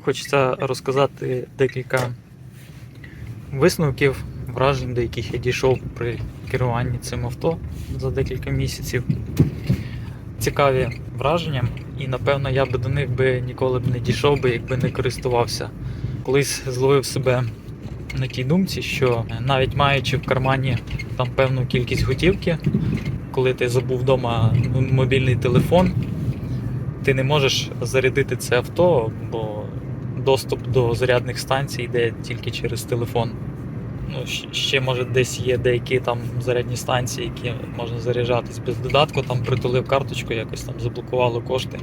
Хочеться розказати декілька висновків, вражень, до яких я дійшов при керуванні цим авто за декілька місяців. Цікаві враження, і напевно я би до них би ніколи б не дійшов би, якби не користувався. Колись зловив себе на тій думці, що навіть маючи в кармані там певну кількість готівки, коли ти забув вдома мобільний телефон, ти не можеш зарядити це авто, бо доступ до зарядних станцій йде тільки через телефон. Ну, ще може десь є деякі там зарядні станції, які можна заряджатись без додатку, там притулив карточку, якось там заблокувало кошти.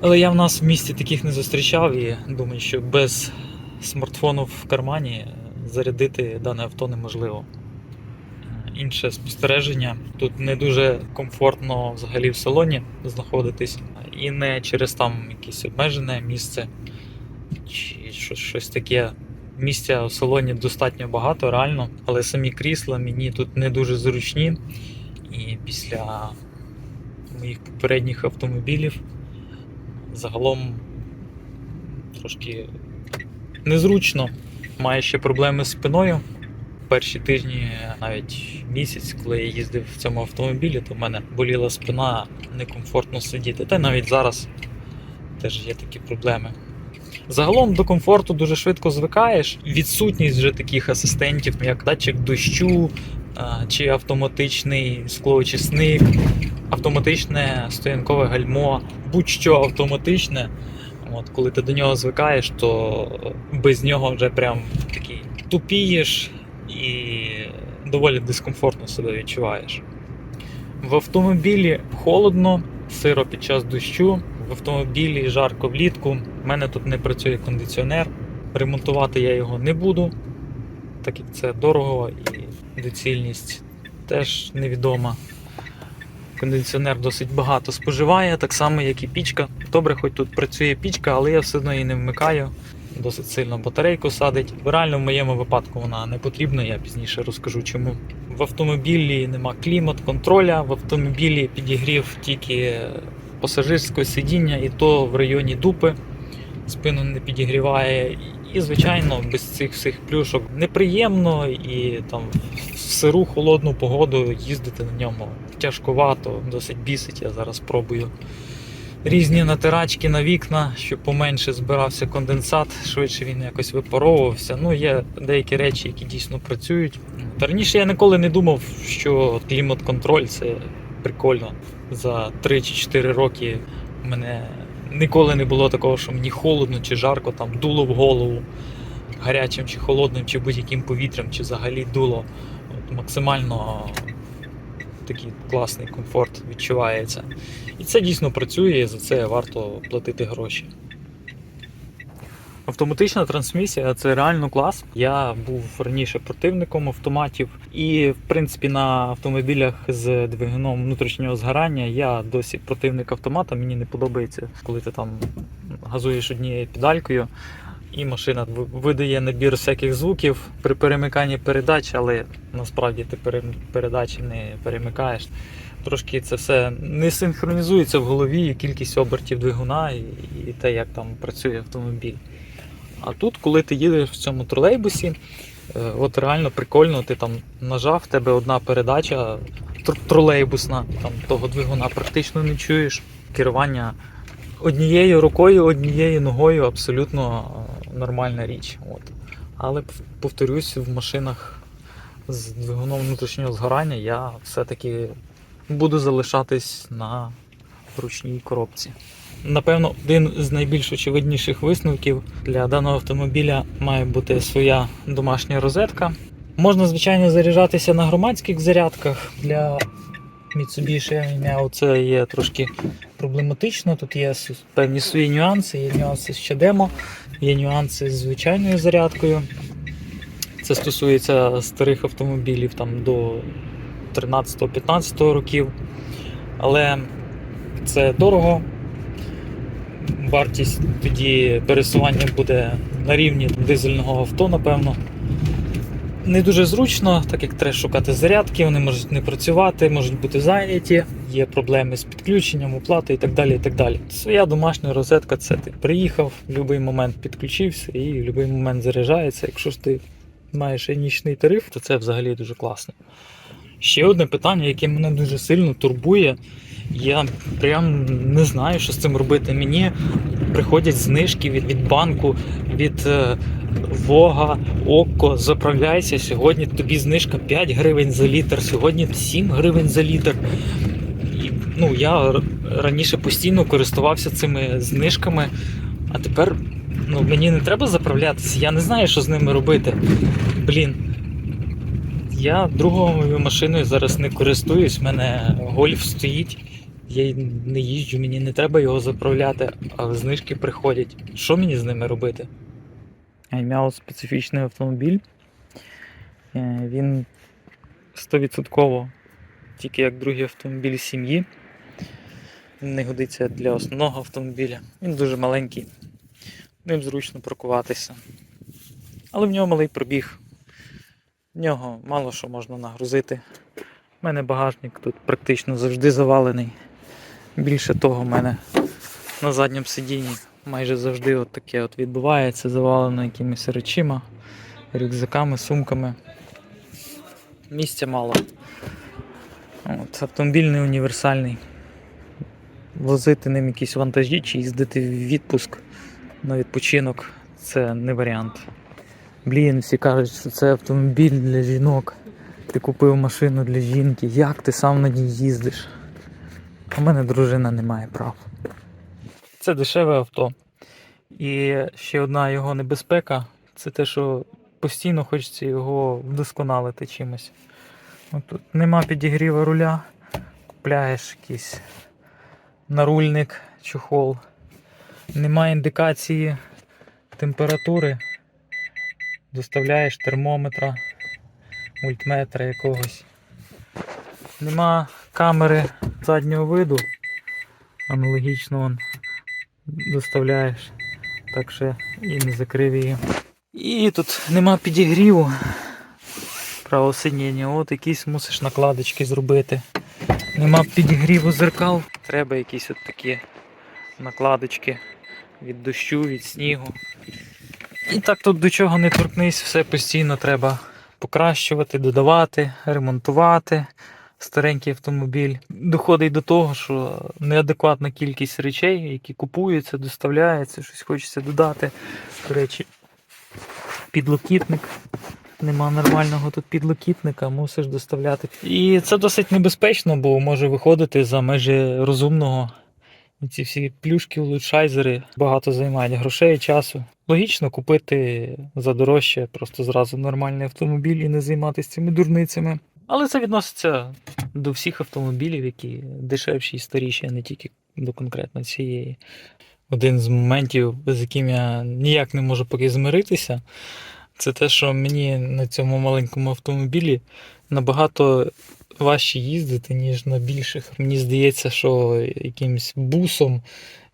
Але я в нас в місті таких не зустрічав і думаю, що без смартфону в кармані зарядити дане авто неможливо. Інше спостереження. Тут не дуже комфортно взагалі в салоні знаходитись, і не через там якесь обмежене місце чи щось, таке. Місця в салоні достатньо багато, реально, але самі крісла мені тут не дуже зручні. І після моїх попередніх автомобілів загалом трошки незручно. Маю ще проблеми з спиною. Перші тижні, навіть місяць, коли я їздив в цьому автомобілі, то в мене боліла спина, некомфортно сидіти. Та й навіть зараз теж є такі проблеми. Загалом до комфорту дуже швидко звикаєш. Відсутність вже таких асистентів, як датчик дощу чи автоматичний склоочисник, автоматичне стоянкове гальмо, будь-що автоматичне. От, коли ти до нього звикаєш, то без нього вже прям такий тупієш і доволі дискомфортно себе відчуваєш. В автомобілі холодно, сиро під час дощу, в автомобілі жарко влітку. У мене тут не працює кондиціонер. Ремонтувати я його не буду, так як це дорого і доцільність теж невідома. Кондиціонер досить багато споживає, так само, як і пічка. Добре, хоч тут працює пічка, але я все одно її не вмикаю. Досить сильно батарейку садить. Реально в моєму випадку вона не потрібна, я пізніше розкажу чому. В автомобілі нема клімат-контроля, в автомобілі підігрів тільки пасажирського сидіння, і то в районі дупи спину не підігріває. І, звичайно, без цих всіх плюшок неприємно і там в сиру холодну погоду їздити на ньому тяжковато, досить бісить. Я зараз пробую різні натирачки на вікна, щоб поменше збирався конденсат, швидше він якось випаровувався. Ну, є деякі речі, які дійсно працюють. Та раніше я ніколи не думав, що клімат-контроль це прикольно. За 3 чи 4 роки мене ніколи не було такого, що мені холодно чи жарко, там дуло в голову гарячим чи холодним, чи будь-яким повітрям, чи взагалі дуло. От максимально такий класний комфорт відчувається. І це дійсно працює, і за це варто платити гроші. Автоматична трансмісія це реально клас. Я був раніше противником автоматів, і в принципі на автомобілях з двигуном внутрішнього згорання я досі противник автомата. Мені не подобається, коли ти там газуєш однією педалькою, і машина видає набір всяких звуків при перемиканні передач, але насправді ти передачі не перемикаєш. Трошки це все не синхронізується в голові кількість обертів двигуна і, і те, як там працює автомобіль. А тут, коли ти їдеш в цьому тролейбусі, е, от реально прикольно, ти там нажав, в тебе одна передача тр- тролейбусна, там того двигуна практично не чуєш. Керування однією рукою, однією ногою абсолютно е, нормальна річ. От. Але повторюсь, в машинах з двигуном внутрішнього згорання я все-таки буду залишатись на ручній коробці. Напевно, один з найбільш очевидніших висновків для даного автомобіля має бути своя домашня розетка. Можна, звичайно, заряджатися на громадських зарядках для Mitsubishi Evo. Це є трошки проблематично. Тут є певні свої нюанси, є нюанси з щадемо, є нюанси з звичайною зарядкою. Це стосується старих автомобілів там до 13-15 років. Але це дорого. Вартість тоді пересування буде на рівні дизельного авто, напевно. Не дуже зручно, так як треба шукати зарядки, вони можуть не працювати, можуть бути зайняті, є проблеми з підключенням, оплатою і так далі. і так далі. Своя домашня розетка це ти приїхав, в будь-який момент підключився і в будь-який момент заряджається. Якщо ж ти маєш і нічний тариф, то це взагалі дуже класно. Ще одне питання, яке мене дуже сильно турбує. Я прям не знаю, що з цим робити. Мені приходять знижки від, від банку, від е, Вога, Окко, заправляйся. Сьогодні тобі знижка 5 гривень за літр, сьогодні 7 гривень за літр. І, ну, я раніше постійно користувався цими знижками, а тепер ну, мені не треба заправлятися. Я не знаю, що з ними робити. Блін. Я другою машиною зараз не користуюсь, в мене гольф стоїть. Я не їжджу, мені не треба його заправляти, а знижки приходять. Що мені з ними робити? Аймяу специфічний автомобіль. Е, Він 100% тільки як другий автомобіль сім'ї. Не годиться для основного автомобіля. Він дуже маленький. Ним зручно паркуватися. Але в нього малий пробіг. В нього мало що можна нагрузити. У мене багажник тут практично завжди завалений. Більше того, в мене на задньому сидінні майже завжди от таке от відбувається, завалено якимись речима, рюкзаками, сумками. Місця мало. От, автомобіль не універсальний. Возити ним якісь вантажі чи їздити в відпуск на відпочинок це не варіант. Блін, всі кажуть, що це автомобіль для жінок. Ти купив машину для жінки. Як ти сам на ній їздиш? У мене дружина не має прав. Це дешеве авто. І ще одна його небезпека це те, що постійно хочеться його вдосконалити чимось. От тут нема підігріва руля, купляєш якийсь нарульник, чохол. Немає індикації температури. Доставляєш термометра, мультметра якогось. Нема камери заднього виду. Аналогічно вон доставляєш. Так що і не закрив її. І тут нема підігріву. правосидіння. От якісь мусиш накладочки зробити. Нема підігріву зеркал. Треба якісь от такі накладочки від дощу, від снігу. І так тут до чого не торкнись, все постійно треба покращувати, додавати, ремонтувати старенький автомобіль. Доходить до того, що неадекватна кількість речей, які купуються, доставляються, щось хочеться додати. До речі, підлокітник. Нема нормального тут підлокітника, мусиш доставляти. І це досить небезпечно, бо може виходити за межі розумного. Ці всі плюшки, улучшайзери багато займають грошей, часу. Логічно купити за дорожче, просто зразу нормальний автомобіль і не займатися цими дурницями. Але це відноситься до всіх автомобілів, які дешевші і старіші, а не тільки до конкретно цієї. Один з моментів, з яким я ніяк не можу поки змиритися, це те, що мені на цьому маленькому автомобілі набагато важче їздити, ніж на більших. Мені здається, що якимсь бусом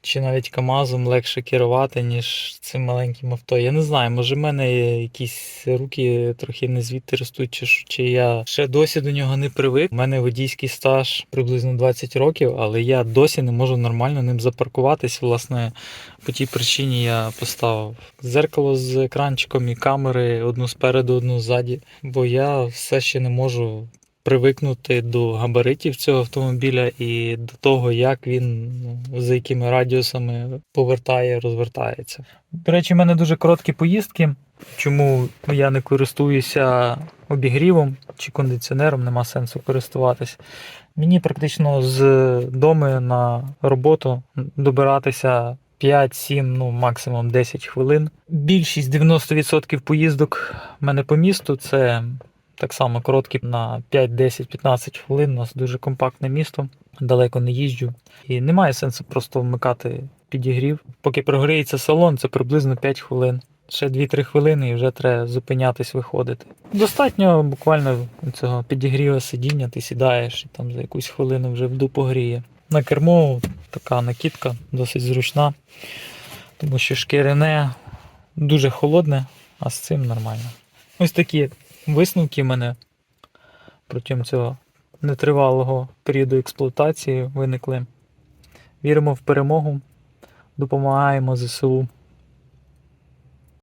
чи навіть КАМАЗом легше керувати, ніж цим маленьким авто. Я не знаю, може в мене якісь руки трохи не звідти ростуть, чи, чи я ще досі до нього не привик. У мене водійський стаж приблизно 20 років, але я досі не можу нормально ним запаркуватись. Власне, по тій причині я поставив зеркало з екранчиком і камери одну спереду, одну ззаді, бо я все ще не можу привикнути до габаритів цього автомобіля і до того, як він ну, за якими радіусами повертає, розвертається. До речі, в мене дуже короткі поїздки. Чому я не користуюся обігрівом чи кондиціонером, нема сенсу користуватись. Мені практично з дому на роботу добиратися 5-7, ну максимум 10 хвилин. Більшість 90% поїздок в мене по місту це так само короткі на 5, 10, 15 хвилин. У нас дуже компактне місто, далеко не їжджу. І немає сенсу просто вмикати підігрів. Поки прогріється салон, це приблизно 5 хвилин. Ще 2-3 хвилини і вже треба зупинятись, виходити. Достатньо буквально цього підігріва сидіння, ти сідаєш і там за якусь хвилину вже в дупу гріє. На кермо така накидка, досить зручна, тому що шкіряне дуже холодне, а з цим нормально. Ось такі висновки мене протягом цього нетривалого періоду експлуатації виникли. Віримо в перемогу, допомагаємо ЗСУ.